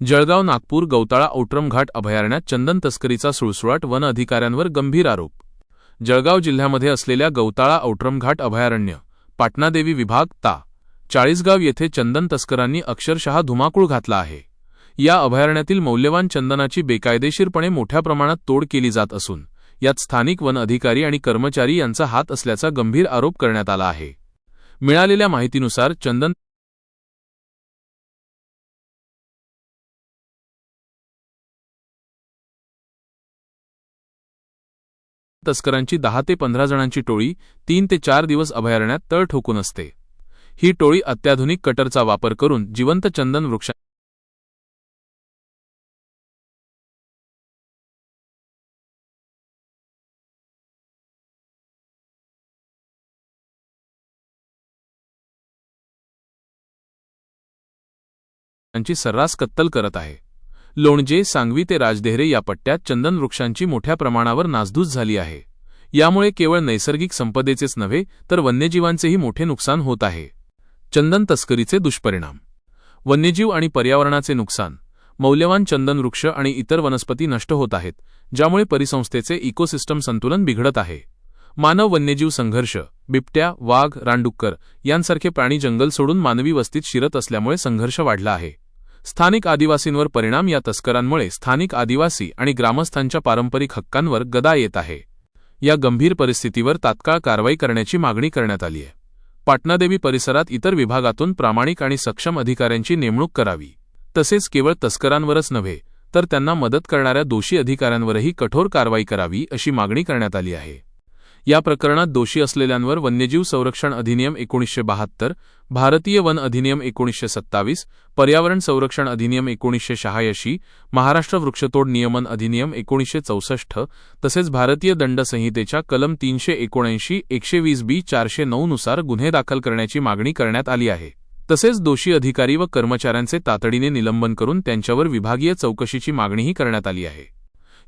जळगाव नागपूर गौताळा औट्रमघाट अभयारण्यात चंदन तस्करीचा सुळसुळाट वन अधिकाऱ्यांवर गंभीर आरोप. जळगाव जिल्ह्यामध्ये असलेल्या गौताळा औट्रमघाट अभयारण्य पाटणादेवी विभाग ता. चाळीसगाव येथे चंदन तस्करांनी अक्षरशः धुमाकूळ घातला आहे. या अभयारण्यातील मौल्यवान चंदनाची बेकायदेशीरपणे मोठ्या प्रमाणात तोड केली जात असून यात स्थानिक वन अधिकारी आणि कर्मचारी यांचा हात असल्याचा गंभीर आरोप करण्यात आला आहे. मिळालेल्या माहितीनुसार चंदन तस्करांची दहा ते पंधरा जणांची टोळी तीन ते चार दिवस अभयारण्यात तळ ठोकून असते. ही टोळी अत्याधुनिक कटरचा वापर करून जिवंत चंदन वृक्षा सर्रास कत्तल करत आहे. लोणजे सांगवी ते राजदेहरे या पट्ट्यात चंदन वृक्षांची मोठ्या प्रमाणावर नासधूस झाली आहे. यामुळे केवळ नैसर्गिक संपदेचेच नव्हे तर वन्यजीवांचेही मोठे नुकसान होत आहे. चंदन तस्करीचे दुष्परिणाम. वन्यजीव आणि पर्यावरणाचे नुकसान. मौल्यवान चंदन वृक्ष आणि इतर वनस्पती नष्ट होत आहेत ज्यामुळे परिसंस्थेचे इकोसिस्टम संतुलन बिघडत आहे. मानव वन्यजीव संघर्ष बिबट्या वाघ रानडुक्कर यांसारखे प्राणी जंगल सोडून मानवी वस्तीत शिरत असल्यामुळे संघर्ष वाढला आहे. स्थानिक आदिवासींवर परिणाम या तस्करांमुळे स्थानिक आदिवासी आणि ग्रामस्थांच्या पारंपरिक हक्कांवर गदा येत आहे. या गंभीर परिस्थितीवर तात्काळ कारवाई करण्याची मागणी करण्यात आली आहे. पाटणादेवी परिसरात इतर विभागातून प्रामाणिक आणि सक्षम अधिकाऱ्यांची नेमणूक करावी. तसेच केवळ तस्करांवरच नव्हे तर त्यांना मदत करणाऱ्या दोषी अधिकाऱ्यांवरही कठोर कारवाई करावी अशी मागणी करण्यात आली आहे. या प्रकरणात दोषी असलेल्यांवर वन्यजीव संरक्षण अधिनियम एकोणीसशे बहात्तर भारतीय वन अधिनियम एकोणीसशे सत्तावीस पर्यावरण संरक्षण अधिनियम एकोणीसशे शहाऐंशी महाराष्ट्र वृक्षतोड नियमन अधिनियम एकोणीसशे चौसष्ट तसेच भारतीय दंड संहितेच्या कलम तीनशे एकोणऐंशी एकशे वीस बी चारशे नऊनुसार गुन्हे दाखल करण्याची मागणी करण्यात आली आहे. तसेच दोषी अधिकारी व कर्मचाऱ्यांचे तातडीने निलंबन करून त्यांच्यावर विभागीय चौकशीची मागणीही करण्यात आली आहे.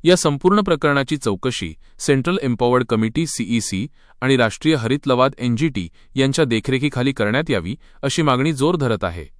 या संपूर्ण प्रकरणाची चौकशी सेंट्रल एम्पॉवर्ड कमिटी सीईसी आणि राष्ट्रीय हरित लवाद एनजीटी यांच्या देखरेखीखाली करण्यात यावी अशी मागणी जोर धरत आहे.